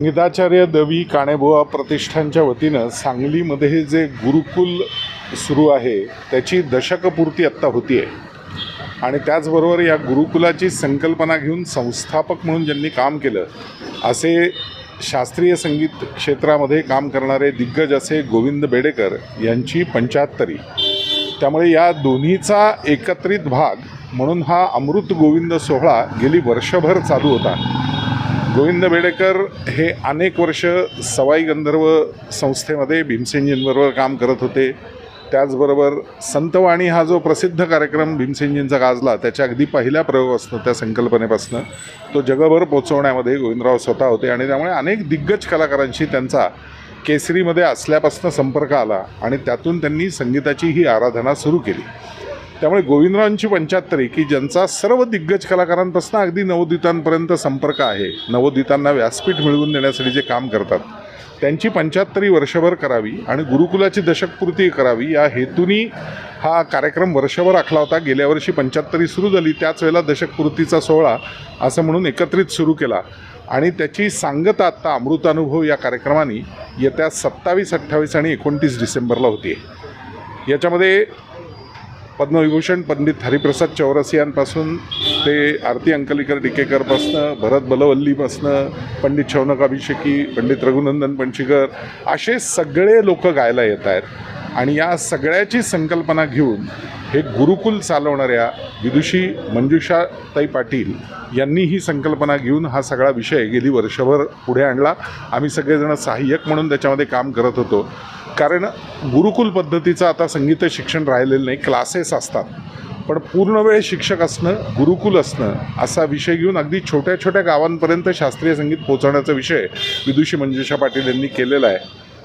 संगीताचार्य दवी काणेबुवा प्रतिष्ठानच्या वतीनं सांगलीमध्ये जे गुरुकुल सुरू आहे त्याची दशकपूर्ती आत्ता होती आहे आणि त्याचबरोबर या गुरुकुलाची संकल्पना घेऊन संस्थापक म्हणून ज्यांनी काम केलं असे शास्त्रीय संगीत क्षेत्रामध्ये काम करणारे दिग्गज असे गोविंद बेडेकर यांची पंच्याहत्तरी त्यामुळे या दोन्हीचा एकत्रित भाग म्हणून हा अमृत गोविंद सोहळा गेली वर्षभर चालू होता. गोविंद बेडेकर हे अनेक वर्ष सवाई गंधर्व संस्थेमध्ये भीमसेनजींबरोबर काम करत होते. त्याचबरोबर संतवाणी हा जो प्रसिद्ध कार्यक्रम भीमसेनजींचा गाजला त्याच्या अगदी पहिल्या प्रयोगापासून त्या संकल्पनेपासून तो जगभर पोचवण्यामध्ये गोविंदराव स्वतः होते आणि त्यामुळे अनेक दिग्गज कलाकारांशी त्यांचा केसरीमध्ये असल्यापासून संपर्क आला आणि त्यातून त्यांनी संगीताची ही आराधना सुरू केली. त्यामुळे गोविंदरावांची पंच्याहत्तरी की ज्यांचा सर्व दिग्गज कलाकारांपासून अगदी नवोदितांपर्यंत संपर्क आहे नवोदितांना व्यासपीठ मिळवून देण्यासाठी जे काम करतात त्यांची पंच्याहत्तरी वर्षभर करावी आणि गुरुकुलाची दशकपूर्ती करावी या हेतूनी हा कार्यक्रम वर्षभर आखला होता. गेल्या वर्षी पंच्याहत्तरी सुरू झाली त्याच वेळेला दशकपूर्तीचा सोहळा असं म्हणून एकत्रित सुरू केला. आणि त्याची सांगता आत्ता अमृतानुभव या कार्यक्रमाने येत्या सत्तावीस अठ्ठावीस आणि एकोणतीस डिसेंबरला होती याच्यामध्ये पद्मविभूषण पंडित हरिप्रसाद चौरसियांपासून ते आरती अंकलिकर डिकेकरपासनं भरत बलवल्लीपासनं पंडित शौनक अभिषेकी पंडित रघुनंदन पणशीकर असे सगळे लोक गायला येत आहेत. आणि या सगळ्याची संकल्पना घेऊन हे गुरुकुल चालवणाऱ्या विदुषी मंजुषाताई पाटील यांनी ही संकल्पना घेऊन हा सगळा विषय गेली वर्षभर पुढे आणला. आम्ही सगळेजण सहाय्यक म्हणून त्याच्यामध्ये काम करत होतो. कारण गुरुकुल पद्धतीचं आता संगीत शिक्षण राहिलेलं नाही क्लासेस असतात. पण पूर्ण वेळ शिक्षक असणं गुरुकुल असणं असा विषय घेऊन अगदी छोट्या छोट्या गावांपर्यंत शास्त्रीय संगीत पोहोचवण्याचा विषय विदुषी मंजुषा पाटील यांनी केलेला आहे.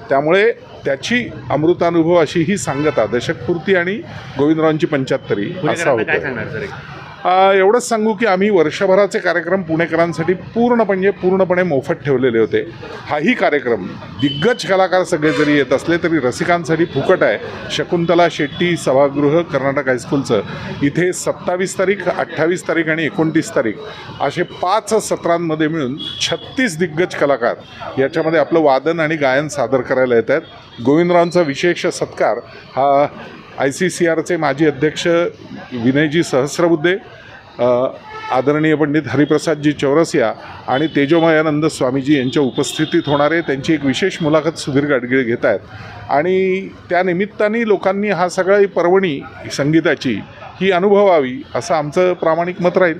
त्यामुळे त्याची अमृतानुभव अशी ही सांगता दशकपूर्ती आणि गोविंदरावांची पंच्याहत्तरी असा होता एवढंच सांगू की आम्ही वर्षभराचे कार्यक्रम पुणेकरांसाठी पूर्ण म्हणजे पूर्णपणे मोफत ठेवलेले होते. हाही कार्यक्रम दिग्गज कलाकार सगळे जरी येत असले तरी रसिकांसाठी फुकट आहे. शकुंतला शेट्टी सभागृह कर्नाटक हायस्कूलचं इथे सत्तावीस तारीख अठ्ठावीस तारीख आणि एकोणतीस तारीख असे पाच सत्रांमध्ये मिळून छत्तीस दिग्गज कलाकार याच्यामध्ये आपलं वादन आणि गायन सादर करायला येत आहेत. गोविंदरावांचा विशेष सत्कार हा आय सी सी आरचे माजी अध्यक्ष विनयजी सहस्रबुद्धे आदरणीय पंडित हरिप्रसादजी चौरसिया आणि तेजोमयानंद स्वामीजी यांच्या उपस्थितीत होणारे त्यांची एक विशेष मुलाखत सुधीर गाडगीळ घेत आहेत. आणि त्या निमित्ताने लोकांनी हा सगळा पर्वणी संगीताची ही अनुभवावी असं आमचं प्रामाणिक मत राहील.